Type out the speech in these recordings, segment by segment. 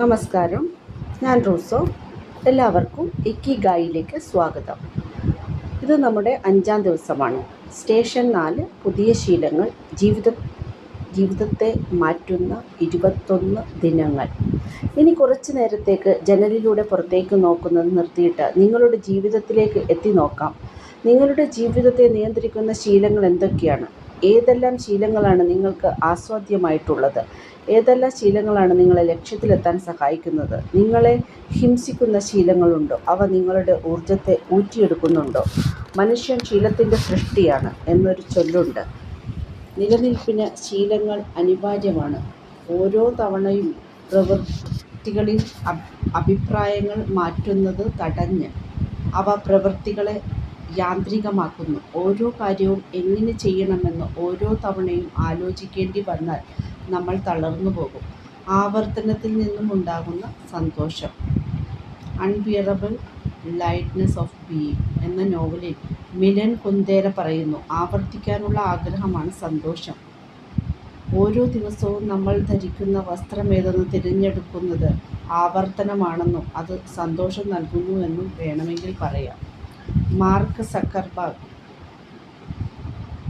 നമസ്കാരം. ഞാൻ റൂസോ. എല്ലാവർക്കും ഇക്കി ഗായിലേക്ക് സ്വാഗതം. ഇത് നമ്മുടെ അഞ്ചാം ദിവസമാണ്. സ്റ്റേഷൻ നാല് പുതിയ ശീലങ്ങൾ ജീവിത ജീവിതത്തെ മാറ്റുന്ന ഇരുപത്തൊന്ന് ദിനങ്ങൾ. ഇനി കുറച്ച് നേരത്തേക്ക് ജനലിലൂടെ പുറത്തേക്ക് നോക്കുന്നത് നിർത്തിയിട്ട് നിങ്ങളുടെ ജീവിതത്തിലേക്ക് എത്തി നോക്കാം. നിങ്ങളുടെ ജീവിതത്തെ നിയന്ത്രിക്കുന്ന ശീലങ്ങൾ എന്തൊക്കെയാണ്? ഏതെല്ലാം ശീലങ്ങളാണ് നിങ്ങൾക്ക് ആസ്വാദ്യമായിട്ടുള്ളത്? ഏതെല്ലാം ശീലങ്ങളാണ് നിങ്ങളെ ലക്ഷ്യത്തിലെത്താൻ സഹായിക്കുന്നത്? നിങ്ങളെ ഹിംസിക്കുന്ന ശീലങ്ങളുണ്ടോ? അവ നിങ്ങളുടെ ഊർജത്തെ ഊറ്റിയെടുക്കുന്നുണ്ടോ? മനുഷ്യൻ ശീലത്തിന്റെ സൃഷ്ടിയാണ് എന്നൊരു ചൊല്ലുണ്ട്. നിലനിൽപ്പിന് ശീലങ്ങൾ അനിവാര്യമാണ്. ഓരോ തവണയും പ്രവൃത്തികളിൽ അഭിപ്രായങ്ങൾ മാറ്റുന്നത് തടഞ്ഞ് അവ പ്രവൃത്തികളെ യാന്ത്രികമാക്കുന്നു. ഓരോ കാര്യവും എങ്ങനെ ചെയ്യണമെന്ന് ഓരോ തവണയും ആലോചിക്കേണ്ടി വന്നാൽ നമ്മൾ തളർന്നു പോകും. ആവർത്തനത്തിൽ നിന്നും ഉണ്ടാകുന്ന സന്തോഷം. അൺബിയറബിൾ ലൈറ്റ്നെസ് ഓഫ് ബീയിങ് എന്ന നോവലിൽ മിലൻ കുന്തേര പറയുന്നു ആവർത്തിക്കാനുള്ള ആഗ്രഹമാണ് സന്തോഷം. ഓരോ ദിവസവും നമ്മൾ ധരിക്കുന്ന വസ്ത്രമേതെന്ന് തിരഞ്ഞെടുക്കുന്നത് ആവർത്തനമാണെന്നും അത് സന്തോഷം നൽകുന്നുവെന്നും വേണമെങ്കിൽ പറയാം. മാർക്ക് സക്കർബർഗ്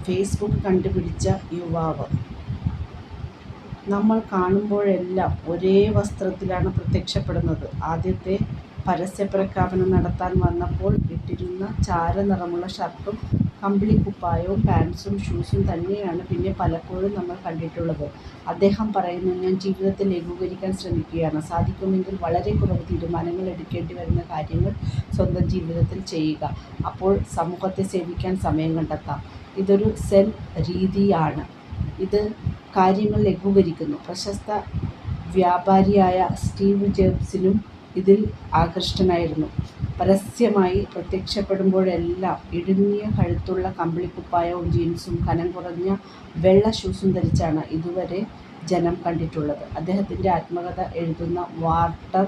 ഫേസ്ബുക്ക് കണ്ടുപിടിച്ച യുവാവ്. നമ്മൾ കാണുമ്പോഴെല്ലാം ഒരേ വസ്ത്രത്തിലാണ് പ്രത്യക്ഷപ്പെടുന്നത്. ആദ്യത്തെ പരസ്യപ്രഖ്യാപനം നടത്താൻ വന്നപ്പോൾ ഇട്ടിരുന്ന ചാരനിറമുള്ള ഷർട്ടും കമ്പിളിക്കുപ്പായവും പാൻസും ഷൂസും തന്നെയാണ് പിന്നെ പലപ്പോഴും നമ്മൾ കണ്ടിട്ടുള്ളത്. അദ്ദേഹം പറയുന്നു ഞാൻ ജീവിതത്തിൽ ലഘൂകരിക്കാൻ ശ്രമിക്കുകയാണ്. സാധിക്കുമെങ്കിൽ വളരെ കുറവ് തീരുമാനങ്ങൾ എടുക്കേണ്ടി വരുന്ന കാര്യങ്ങൾ സ്വന്തം ജീവിതത്തിൽ ചെയ്യുക. അപ്പോൾ സമൂഹത്തെ സേവിക്കാൻ സമയം കണ്ടെത്താം. ഇതൊരു സെൻ രീതിയാണ്. ഇത് കാര്യങ്ങൾ ലഘൂകരിക്കുന്നു. പ്രശസ്ത വ്യാപാരിയായ സ്റ്റീവ് ജോബ്സിനും ഇതിൽ ആകൃഷ്ടനായിരുന്നു. പരസ്യമായി പ്രത്യക്ഷപ്പെടുമ്പോഴെല്ലാം ഇടുങ്ങിയ കഴുത്തുള്ള കമ്പിളിക്കുപ്പായവും ജീൻസും കനം കുറഞ്ഞ വെള്ള ഷൂസും ധരിച്ചാണ് ഇതുവരെ ജനം കണ്ടിട്ടുള്ളത്. അദ്ദേഹത്തിന്റെ ആത്മകഥ എഴുതുന്ന വാൾട്ടർ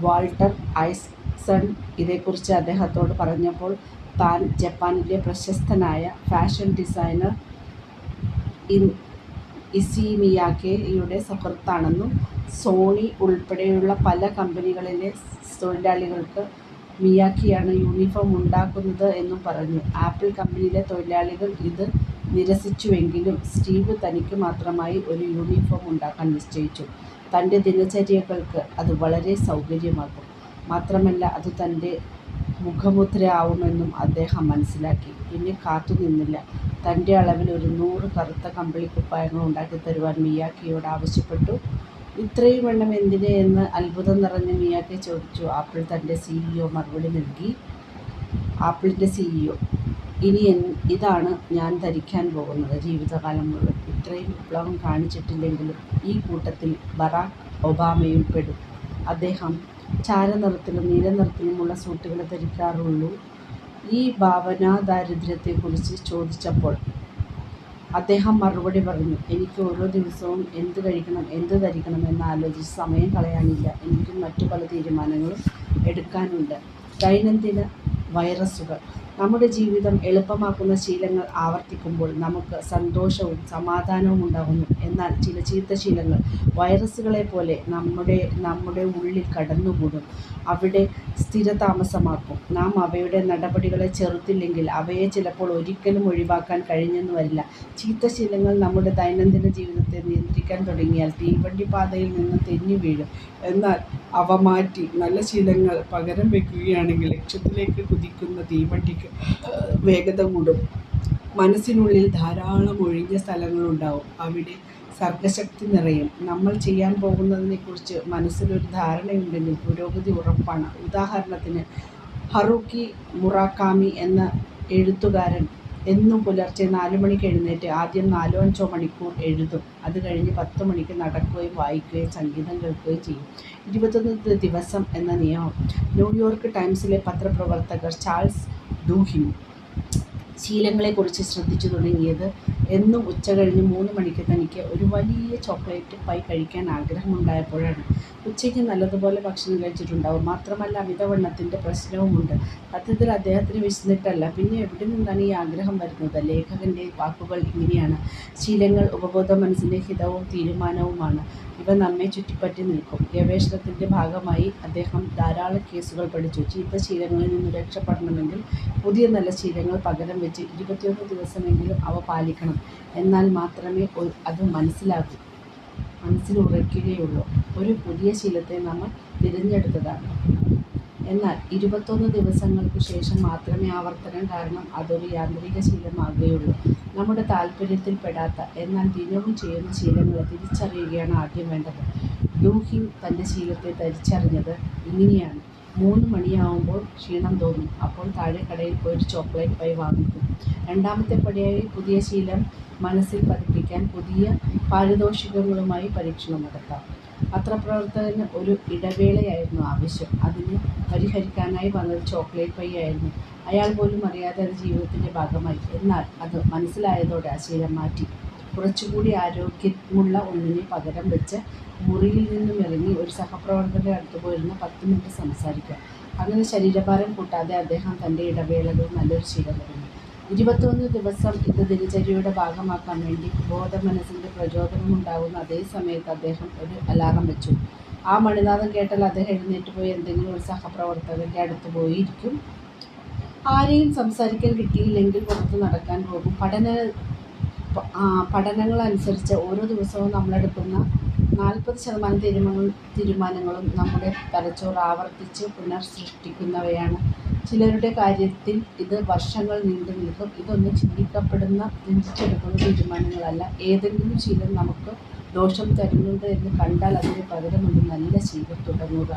വാൾട്ടർ ഐസൺ ഇതേക്കുറിച്ച് അദ്ദേഹത്തോട് പറഞ്ഞപ്പോൾ താൻ ജപ്പാനിലെ പ്രശസ്തനായ ഫാഷൻ ഡിസൈനർ ഇൻ ഇസിമിയാക്കെയുടെ സുഹൃത്താണെന്നും സോണി ഉൾപ്പെടെയുള്ള പല കമ്പനികളിലെ തൊഴിലാളികൾക്ക് മിയാക്കിയാണ് യൂണിഫോം ഉണ്ടാക്കുന്നത് എന്നും പറഞ്ഞു. ആപ്പിൾ കമ്പനിയിലെ തൊഴിലാളികൾ ഇത് നിരസിച്ചുവെങ്കിലും സ്റ്റീവ് തനിക്ക് മാത്രമായി ഒരു യൂണിഫോം ഉണ്ടാക്കാൻ നിശ്ചയിച്ചു. തന്റെ ദിനചര്യകൾക്ക് അത് വളരെ സൗകര്യമാകും. മാത്രമല്ല അത് തന്റെ മുഖമുദ്ര ആവുമെന്നും അദ്ദേഹം മനസ്സിലാക്കി. പിന്നെ കാത്തുനിന്നില്ല തന്റെ അളവിൽ ഒരു നൂറ് കറുത്ത കമ്പിളിക്കുപ്പായങ്ങൾ ഉണ്ടാക്കിത്തരുവാൻ മിയാക്കിയോട് ആവശ്യപ്പെട്ടു. ഇത്രയും വെള്ളം എന്തിന് എന്ന് അത്ഭുതം നിറഞ്ഞ മിയാക്കെ ചോദിച്ചു. ആപ്പിൾ തന്റെ സിഇഒ മറുപടി നൽകി. ആപ്പിളിന്റെ സിഇഒ ഇനി ഇതാണ് ഞാൻ ധരിക്കാൻ പോകുന്നത്. ജീവിതകാലം മുഴുവൻ ഇത്രയും വിപ്ലവം കാണിച്ചിട്ടില്ലെങ്കിലും ഈ കൂട്ടത്തിൽ ബറാക് ഒബാമയും പെടും. അദ്ദേഹം ചാരനിറത്തിലും നീലനിറത്തിലുമുള്ള സൂട്ടുകൾ ധരിക്കാറുള്ളൂ. ഈ ഭാവനാ ദാരിദ്ര്യത്തെക്കുറിച്ച് ചോദിച്ചപ്പോൾ അദ്ദേഹം മറുപടി പറഞ്ഞു എനിക്ക് ഓരോ ദിവസവും എന്ത് കഴിക്കണം എന്ത് ധരിക്കണം എന്ന് ആലോചിച്ച് സമയം കളയാനില്ല. എനിക്കും മറ്റു പല തീരുമാനങ്ങളും എടുക്കാനുണ്ട്. ദൈനംദിന വൈറസുകൾ. നമ്മുടെ ജീവിതം എളുപ്പമാക്കുന്ന ശീലങ്ങൾ ആവർത്തിക്കുമ്പോൾ നമുക്ക് സന്തോഷവും സമാധാനവും ഉണ്ടാകുന്നു. എന്നാൽ ചില ചീത്ത ശീലങ്ങൾ വൈറസുകളെ പോലെ നമ്മുടെ നമ്മുടെ ഉള്ളിൽ കടന്നുകൂടും. അവിടെ സ്ഥിരതാമസമാക്കും. നാം അവയുടെ നടപടികളെ ചെറുത്തില്ലെങ്കിൽ അവയെ ചിലപ്പോൾ ഒരിക്കലും ഒഴിവാക്കാൻ കഴിഞ്ഞെന്ന് വരില്ല ചീത്ത ശീലങ്ങൾ നമ്മുടെ ദൈനംദിന ജീവിതത്തെ നിയന്ത്രിക്കാൻ തുടങ്ങിയാൽ തീവണ്ടി പാതയിൽ നിന്ന് തെന്നി വീഴും. എന്നാൽ അവ മാറ്റി നല്ല ശീലങ്ങൾ പകരം വെക്കുകയാണെങ്കിൽ ലക്ഷ്യത്തിലേക്ക് കുതിക്കുന്ന തീവണ്ടിക്ക് വേഗത കൂടും. മനസ്സിനുള്ളിൽ ധാരാളം ഒഴിഞ്ഞ സ്ഥലങ്ങളുണ്ടാവും. അവിടെ സർഗശക്തി നിറയും. നമ്മൾ ചെയ്യാൻ പോകുന്നതിനെക്കുറിച്ച് മനസ്സിലൊരു ധാരണയുണ്ടെങ്കിൽ പുരോഗതി ഉറപ്പാണ്. ഉദാഹരണത്തിന് ഹറുക്കി മുറാക്കാമി എന്ന എഴുത്തുകാരൻ എന്നും പുലർച്ചെ നാല് മണിക്ക് എഴുന്നേറ്റ് ആദ്യം നാലോ അഞ്ചോ മണിക്കൂർ എഴുതും. അത് കഴിഞ്ഞ് പത്ത് മണിക്ക് നടക്കുകയും വായിക്കുകയും സംഗീതം കേൾക്കുകയും ചെയ്യും. ഇരുപത്തൊന്ന് ദിവസം എന്ന നിയമം. ന്യൂയോർക്ക് ടൈംസിലെ പത്രപ്രവർത്തകർ ചാൾസ് ഡൂഹിം ശീലങ്ങളെക്കുറിച്ച് ശ്രദ്ധിച്ചു തുടങ്ങിയത്. എന്നും ഉച്ച കഴിഞ്ഞ് മൂന്ന് മണിക്ക് തനിക്ക് ഒരു വലിയ ചോക്ലേറ്റ് പൈ കഴിക്കാൻ ആഗ്രഹമുണ്ടായപ്പോഴാണ്. ഉച്ചയ്ക്ക് നല്ലതുപോലെ ഭക്ഷണം കഴിച്ചിട്ടുണ്ടാവും. മാത്രമല്ല അമിതവണ്ണത്തിന്റെ പ്രശ്നവുമുണ്ട്. സത്യത്തിൽ അദ്ദേഹത്തിന് വിശന്നിട്ടല്ല. പിന്നെ എവിടെ നിന്നാണ് ഈ ആഗ്രഹം വരുന്നത്? ലേഖകന്റെ വാക്കുകൾ ഇങ്ങനെയാണ്. ശീലങ്ങൾ ഉപബോധ മനസ്സിന്റെ ഹിതവും തീരുമാനവുമാണ്. ഇവ നമ്മെ ചുറ്റിപ്പറ്റി നിൽക്കും. ഗവേഷണത്തിന്റെ ഭാഗമായി അദ്ദേഹം ധാരാളം കേസുകൾ പഠിച്ചു. ചീത്ത ശീലങ്ങളിൽ നിന്ന് രക്ഷപ്പെടണമെങ്കിൽ പുതിയ നല്ല ശീലങ്ങൾ പകരം വെച്ച് ഇരുപത്തിയൊന്ന് ദിവസമെങ്കിലും അവ പാലിക്കണം. എന്നാൽ മാത്രമേ അത് മനസ്സിലാകൂ. മനസ്സിൽ ഉറയ്ക്കുകയുള്ളൂ. ഒരു പുതിയ ശീലത്തെ നമ്മൾ തിരഞ്ഞെടുത്തതാണ്. എന്നാൽ ഇരുപത്തൊന്ന് ദിവസങ്ങൾക്ക് ശേഷം മാത്രമേ ആവർത്തനം കാരണം അതൊരു യാന്ത്രിക ശീലമാകുകയുള്ളൂ. നമ്മുടെ താല്പര്യത്തിൽപ്പെടാത്ത എന്നാൽ ദിനവും ചെയ്യുന്ന ശീലങ്ങളെ തിരിച്ചറിയുകയാണ് ആദ്യം വേണ്ടത്. ഡൂഹിങ് തന്റെ ശീലത്തെ തിരിച്ചറിഞ്ഞത് ഇങ്ങനെയാണ്. മൂന്ന് മണിയാവുമ്പോൾ ക്ഷീണം തോന്നും. അപ്പോൾ താഴെ കടയിൽ പോയി ചോക്ലേറ്റ് പൈ വാങ്ങിക്കും. രണ്ടാമത്തെ പടിയായി പുതിയ ശീലം മനസ്സിൽ പതിപ്പിക്കാൻ പുതിയ പാരിതോഷികങ്ങളുമായി പരീക്ഷണം നടത്താം. പത്രപ്രവർത്തകന് ഒരു ഇടവേളയായിരുന്നു ആവശ്യം. അതിന് പരിഹരിക്കാനായി വന്നത് ചോക്ലേറ്റ് പൈ ആയിരുന്നു അയാൾ പോലും അറിയാതെ അത് ജീവിതത്തിന്റെ ഭാഗമായി. എന്നാൽ അത് മനസ്സിലായതോടെ ആ ശീലം മാറ്റി. കുറച്ചുകൂടി ആരോഗ്യമുള്ള ഒന്നിനെ പകരം വെച്ച് മുറിയിൽ നിന്നും ഇറങ്ങി ഒരു സഹപ്രവർത്തകരുടെ അടുത്ത് പോയിരുന്ന് പത്ത് മിനിറ്റ് സംസാരിക്കുക അങ്ങനെ ശരീരഭാരം കൂട്ടാതെ അദ്ദേഹം തന്റെ ഇടവേളകൾ നല്ലൊരു ശീലം തുടങ്ങി. ഇരുപത്തൊന്ന് ദിവസം ഇത് ദിനചര്യയുടെ ഭാഗമാക്കാൻ വേണ്ടി ബോധ മനസ്സിന്റെ പ്രചോദനം ഉണ്ടാകുന്ന അതേ സമയത്ത് അദ്ദേഹം ഒരു അലാറം വെച്ചു. ആ മണിനാഥം കേട്ടാൽ അദ്ദേഹം എഴുന്നേറ്റ് പോയി എന്തെങ്കിലും ഒരു സഹപ്രവർത്തകന്റെ അടുത്ത് പോയിരിക്കും. ആരെയും സംസാരിക്കാൻ കിട്ടിയില്ലെങ്കിൽ പുറത്ത് നടക്കാൻ പോകും. പഠന പഠനങ്ങളനുസരിച്ച് ഓരോ ദിവസവും നമ്മളെടുക്കുന്ന നാൽപ്പത് ശതമാനം തീരുമാനങ്ങൾ തീരുമാനങ്ങളും നമ്മുടെ തലച്ചോറ് ആവർത്തിച്ച് പുനർസൃഷ്ടിക്കുന്നവയാണ് ചിലരുടെ കാര്യത്തിൽ ഇത് വർഷങ്ങൾ നീണ്ടു നിൽക്കും. ഇതൊന്നും ചിന്തിക്കപ്പെടുന്ന ചിന്തിച്ചെടുക്കുന്ന തീരുമാനങ്ങളല്ല. ഏതെങ്കിലും ശീലം നമുക്ക് ദോഷം തരുന്നത് എന്ന് കണ്ടാൽ അതിന് പകരം ഒരു നല്ല ശീലം തുടങ്ങുക.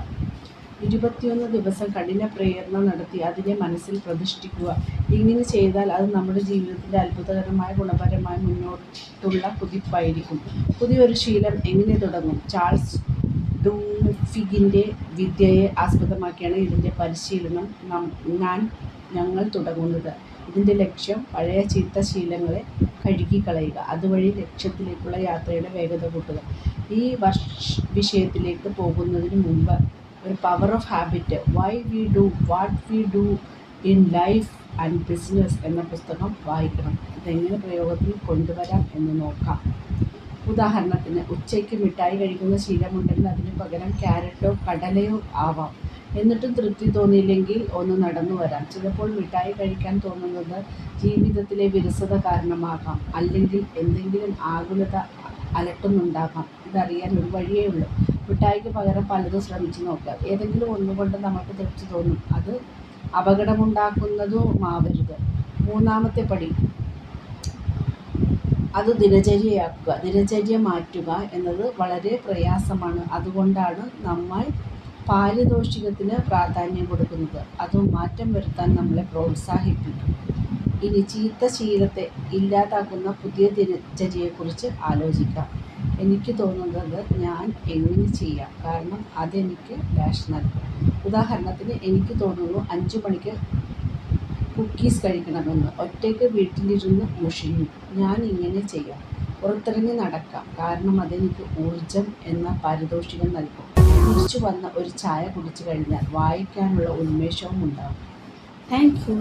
ഇരുപത്തിയൊന്ന് ദിവസം കഠിന പ്രേരണ നടത്തി അതിനെ മനസ്സിൽ പ്രതിഷ്ഠിക്കുക. ഇങ്ങനെ ചെയ്താൽ അത് നമ്മുടെ ജീവിതത്തിന്റെ അത്ഭുതകരമായ ഗുണപരമായ മുന്നോട്ടുള്ള കുതിപ്പായിരിക്കും. പുതിയൊരു ശീലം എങ്ങനെ തുടങ്ങും? ചാൾസ് ഡൂഫിഗിന്റെ വിദ്യയെ ആസ്പദമാക്കിയാണ് ഇതിന്റെ പരിശീലനം ഞാൻ ഞങ്ങൾ തുടങ്ങുന്നത്. ഇതിന്റെ ലക്ഷ്യം പഴയ ചീത്ത ശീലങ്ങളെ കഴുകിക്കളയുക. അതുവഴി ലക്ഷ്യത്തിലേക്കുള്ള യാത്രയുടെ വേഗത കൂട്ടുക. ഈ വർഷ വിഷയത്തിലേക്ക് പോകുന്നതിന് മുമ്പ് ഒരു power of habit why we do what we do in life and business എന്ന പുസ്തകം വായിക്കണം. ഇതെങ്ങനെ പ്രയോഗത്തിൽ കൊണ്ടുവരാം എന്ന് നോക്കാം. ഉദാഹരണത്തിന് ഉച്ചയ്ക്ക് മിഠായി കഴിക്കുന്ന ശീലമുണ്ടെങ്കിൽ അതിന് പകരം ക്യാരറ്റോ കടലയോ ആവാം. എന്നിട്ടും തൃപ്തി തോന്നിയില്ലെങ്കിൽ ഒന്ന് നടന്നു വരാം. ചിലപ്പോൾ മിഠായി കഴിക്കാൻ തോന്നുന്നത് ജീവിതത്തിലെ വിരസത കാരണമാകാം. അല്ലെങ്കിൽ എന്തെങ്കിലും ആകുലത അലട്ടുന്നുണ്ടാകാം. ഇതറിയാൻ ഒരു വഴിയേ ഉള്ളൂ. മിഠായിക്ക് പകരം പലതും ശ്രമിച്ചു നോക്കുക. ഏതെങ്കിലും ഒന്നുകൊണ്ട് നമുക്ക് തൃപ്തി തോന്നും. അത് അപകടമുണ്ടാക്കുന്നതുമാവരുത്. മൂന്നാമത്തെ പടി. അത് ദിനചര്യയാക്കുക ദിനചര്യ മാറ്റുക എന്നത് വളരെ പ്രയാസമാണ്. അതുകൊണ്ടാണ് നമ്മൾ പാരിതോഷികത്തിന് പ്രാധാന്യം കൊടുക്കുന്നത്. അത് മാറ്റം വരുത്താൻ നമ്മളെ പ്രോത്സാഹിപ്പിക്കും. ഇനി ചീത്ത ശീലത്തെ ഇല്ലാതാക്കുന്ന പുതിയ ദിനചര്യയെക്കുറിച്ച് ആലോചിക്കാം. എനിക്ക് തോന്നുന്നത് ഞാൻ എങ്ങനെ ചെയ്യാം? കാരണം അതെനിക്ക് ഡാഷ് നൽകും ഉദാഹരണത്തിന് എനിക്ക് തോന്നുന്നു അഞ്ചു മണിക്ക് കുക്കീസ് കഴിക്കണമെന്ന് ഒറ്റയ്ക്ക് വീട്ടിലിരുന്ന് മുഷിഞ്ഞു. ഞാൻ ഇങ്ങനെ ചെയ്യാം. പുറത്തിറങ്ങി നടക്കാം. കാരണം അതെനിക്ക് ഊർജം എന്ന പാരിതോഷികം നൽകും. തിരിച്ചു വന്ന ഒരു ചായ കുടിച്ചു കഴിഞ്ഞാൽ വായിക്കാനുള്ള ഉന്മേഷവും ഉണ്ടാകും താങ്ക് യു.